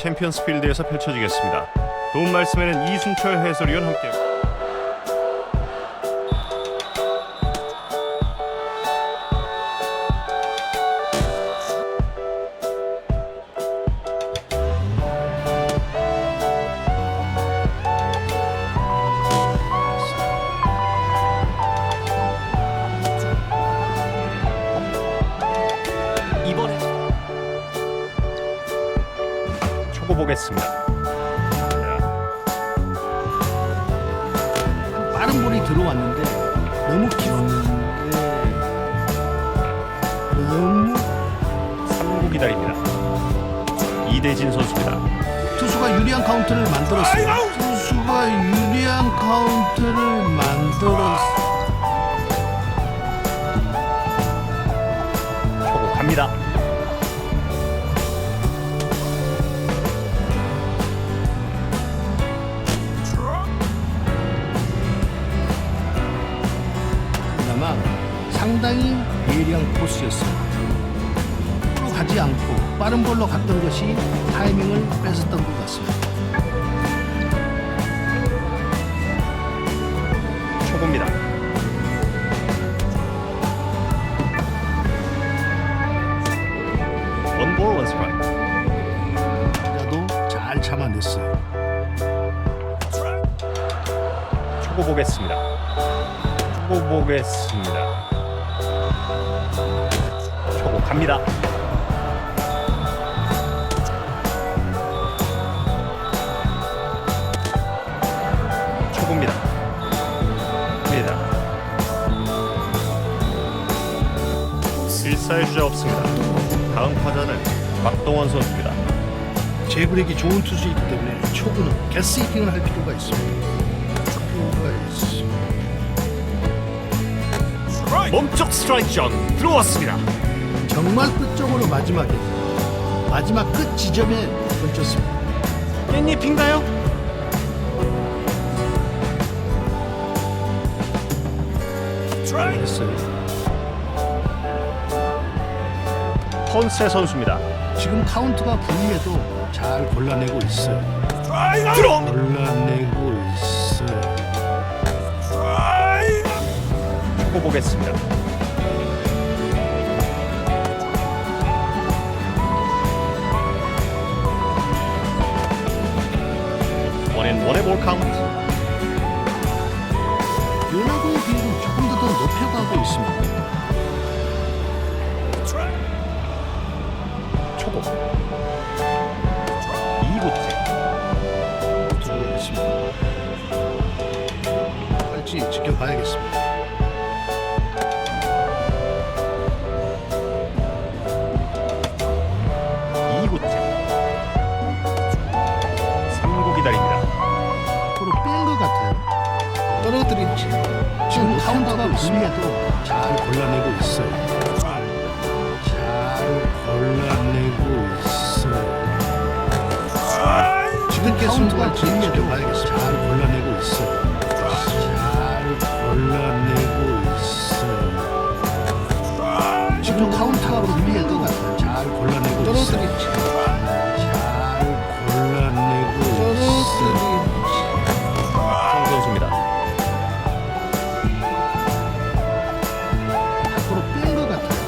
챔피언스 필드에서 펼쳐지겠습니다. 도움 말씀에는 이순철 해설위원 함께. 보겠습니다. 자, 빠른 볼이 들어왔는데 너무 길었는데 너무 3구 기다립니다. 이대진 선수입니다. 투수가 유리한 카운트를 만들었어요. 투수가 유리한 카운트를 만들었어. 초고 갑니다. 상당히 예리한 코스였어요. 으로 가지 않고 빠른 볼로 갔던 것이 타이밍을 뺏었던 것 같습니다. 초고입니다. 원볼 원스트라이크. 그래도 잘 참아냈어요. 초고 보겠습니다. 초고 보겠습니다. 갑니다. 초고입니다. 갑니다. 실사의 주자 없습니다. 다음 타자는 박동원 선수입니다. 제브렉이 좋은 투수이기 때문에 초구는 개스히팅을 할 필요가 있습니다. 필요가 있습니다. 몸쪽 스트라이크 존 들어왔습니다. 정말 끝쪽으로 마지막에 마지막 끝 지점에 던졌습니다. 깻잎인가요? 폰세 선수입니다. 지금 카운트가 불리해도 잘 골라내고 있어요. 들어 골라내고 있어요. 초고 보겠습니다. 초고. 2구째. 들어있습니다. 빨리 지켜봐야겠습니다. 이구째 3구 기다립니다. 앞으로 뺀것 같아요. 떨어뜨리지. 지금 카운터가 불리해도 잘 골라내고 있어요. 지금 카운트가 불리해도 잘 골라내고 있어요. 잘 골라내고 있어요. 지금 카운트가 불리해도 잘 골라내고 있어요. 잘 골라내고 있어요. 성 선수입니다. 앞으로 뺀것 같아요.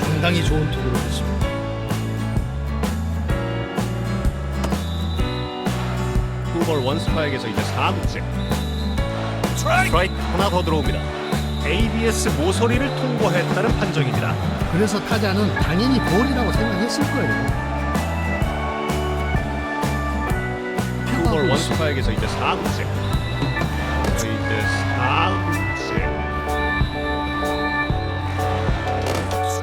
상당히 좋은 투구를 했습니다. 투볼 원스파에게서 이제 4구째. 스트라이크 하나 더 들어옵니다. ABS 모서리를 통과했다는 판정입니다. 그래서 타자는 당연히 볼이라고 생각했을 거예요. 있습니다. 원스파에게서 이제 4구째. 이제 4구째.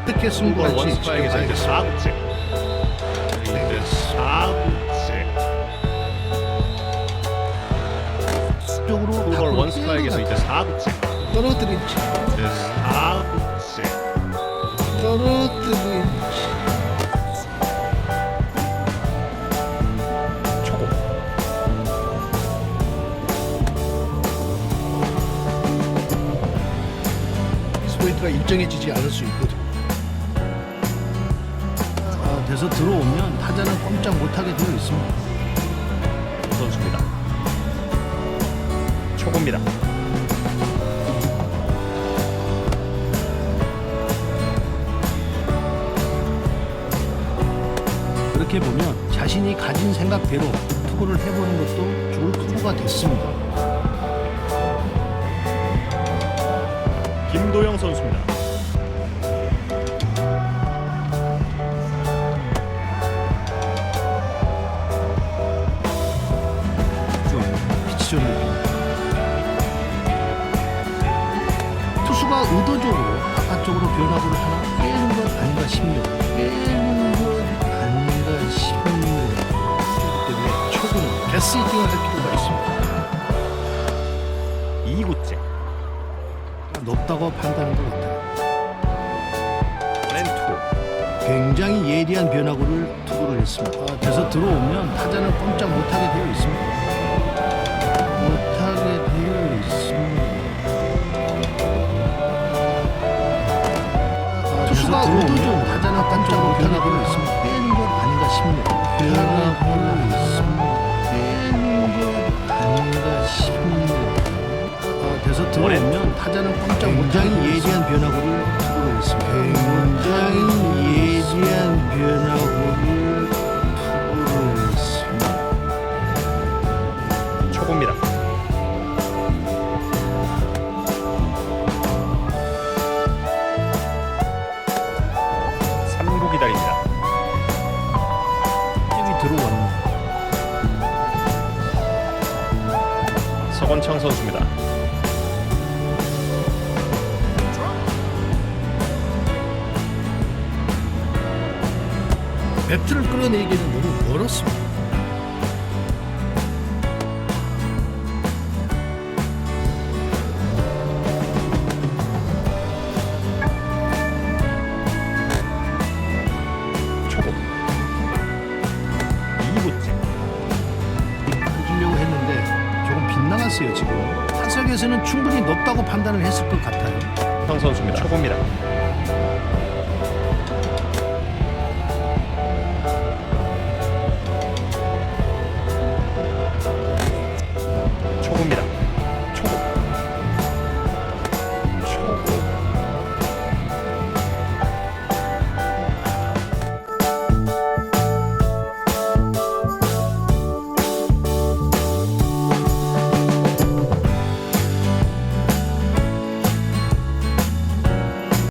어떻게 투볼 승부할지 원스파에게서 이제 지켜봐야겠습니다. 4구째. 이제 4구째. 볼 원스파에게서 뺀것 이제 같아요. 4구째. 떨어뜨리지. 이제 4구째. 떨어뜨리지. 초고. 스포이트가 일정해지지 않을 수 있거든요. 돼서 들어오면 타자는 꼼짝 못하게 되어 있습니다. 선수입니다. 초구입니다. 그렇게 보면 자신이 가진 생각대로 투구를 해보는 것도 좋을 투구가 됐습니다. 김도영 선수입니다. 변화구를 하나 빼는 것 아닌가 싶네요. 빼는 것 아닌가 싶네요. 그렇기 때문에 초구는 데스이팅을 할 필요가 있습니다. 2구째 높다고 판단한 것 같아요. 렌투 굉장히 예리한 변화구를 투구를 했습니다. 아, 돼서 들어오면 타자는 꼼짝 못하게 되어 있습니다. 아, 투수가 의도적으로 꼼짝 못하게 되어 있습니다. 빼는 것 아닌가 싶네요. 변화구를 있습니다. 빼는 것 아닌가 싶네요. 아, 돼서 들어오면 타자는 꼼짝 못하게 예리한 변화구를 서건창 선수입니다. 배트를 끌어내기는 너무 멀었습니다. 빗나갔어요 지금. 타석에서는 충분히 높다고 판단을 했을 것 같아요. 황 선수입니다. 초구입니다.